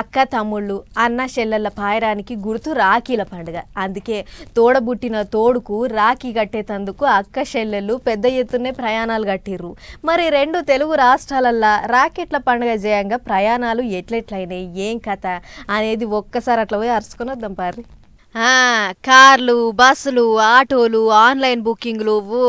అక్క తమ్ముళ్ళు అన్న చెల్లెళ్ళ పాయరానికి గుర్తు రాఖీల పండుగ. అందుకే తోడబుట్టిన తోడుకు రాఖీ కట్టేతందుకు అక్క చెల్లెళ్ళు పెద్ద ఎత్తునే ప్రయాణాలు కట్టిర్రు. మరి రెండు తెలుగు రాష్ట్రాలల్లో రాకెట్ల పండుగ చేయంగా ప్రయాణాలు ఎట్లెట్లయినాయి? ఏం కథ? అనేది ఒక్కసారి అట్లా పోయి అరుచుకొని వద్దాం పారి కార్లు బస్సులు ఆటోలు ఆన్లైన్ బుకింగ్లు ఓ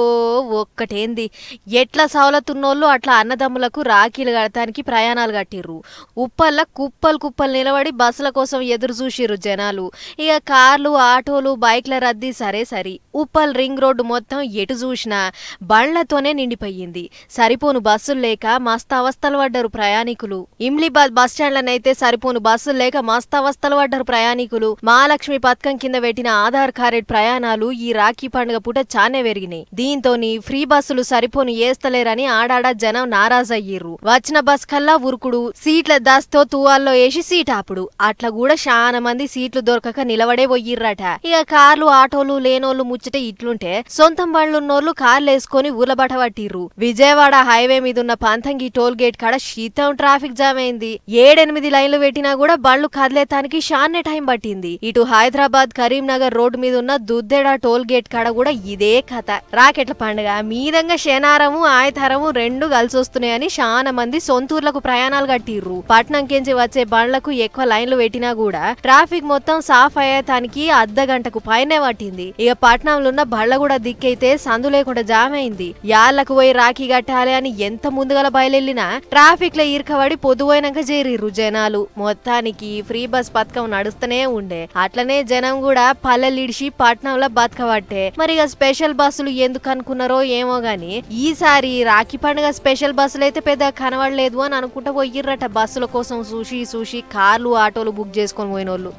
ఒక్కటేంది. ఎట్లా సవలతున్నోళ్ళు అట్లా అన్నదమ్ములకు రాఖీలు కడటానికి ప్రయాణాలు కట్టిర్రు. ఉప్పల్ల కుప్పలు కుప్పలు నిలబడి బస్సుల కోసం ఎదురు చూసిర్రు జనాలు. ఇక కార్లు ఆటోలు బైక్ల రద్దీ సరే సరి. ఉప్పల్ రింగ్ రోడ్డు మొత్తం ఎటు చూసినా బండ్లతోనే నిండిపోయింది. సరిపోను బస్సులు లేక మస్తు అవస్థలు పడ్డారు ప్రయాణికులు. ఇమ్లీబాద్ బస్ స్టాండ్లనైతే సరిపోను బస్సులు లేక మస్తు అవస్థలు పడ్డారు ప్రయాణికులు. మహాలక్ష్మి పథకం కింద పెట్టిన ఆధార్ కార్డ్ ప్రయాణాలు ఈ రాఖీ పండుగ పూట చానే పెరిగినాయి. దీంతోని ఫ్రీ బస్సులు సరిపోను ఏస్తలేరని ఆడాడ జనం నారాజయ్యిర్రు. వచ్చిన బస్ కల్లా ఉరుకుడు సీట్ల దాస్తో తువాల్లో వేసి సీట్ ఆపుడు. అట్లా కూడా చాలా మంది సీట్లు దొరకక నిలబడే పోయిర్రట. ఇక కార్లు ఆటోలు లేనోళ్ళు ముచ్చట ఇట్లుంటే సొంతం బండ్లున్నోళ్ళు కార్లు వేసుకొని ఊర్లబట పట్టిర్రు. విజయవాడ హైవే మీద ఉన్న పంతంగి టోల్ గేట్ కాడ శీతం ట్రాఫిక్ జామ్ అయింది. ఏడెనిమిది లైన్లు పెట్టినా కూడా బండ్లు కదిలేతానికి షాన్నే టైం పట్టింది. ఇటు హైదరాబాద్ కరీంనగర్ రోడ్డు మీద ఉన్న దుద్దెడ టోల్ గేట్ కాడ కూడా ఇదే కథ. రాకెట్ల పండుగ. మీదంగా శనారము ఆయతారము రెండు కలిసి వస్తున్నాయని చాలా మంది సొంతూర్లకు ప్రయాణాలు కట్టిర్రు. పట్నం కించి వచ్చే బండ్లకు ఎక్కువ లైన్లు పెట్టినా కూడా ట్రాఫిక్ మొత్తం సాఫ్ అయ్యేతానికి అర్ధ గంటకు పైనే పట్టింది. ఇక పట్నంలో ఉన్న బళ్ళ కూడా దిక్కైతే సందు లేకుండా జామ్ అయింది యాళ్ళకు పోయి రాఖీ కట్టాలి అని ఎంత ముందుగల బయలుదేరినా ట్రాఫిక్లో ఇరకబడి పొదువైనాక చేరిర్రు జనాలు. మొత్తానికి ఫ్రీ బస్ పథకం నడుస్తూనే ఉండే. అట్లనే జనం కూడా పల్లెలిడిచి పట్నంలో బతకబట్టే. మరి ఇక స్పెషల్ బస్సులు ఎందుకు అనుకున్నారో ఏమో గాని ఈసారి రాఖీ పండుగ స్పెషల్ బస్సులు అయితే పెద్ద కనబడలేదు అని అనుకుంటా పోయిర్రట బస్సుల కోసం చూసి చూసి కార్లు ఆటోలు బుక్ చేసుకొని పోయిన వాళ్ళు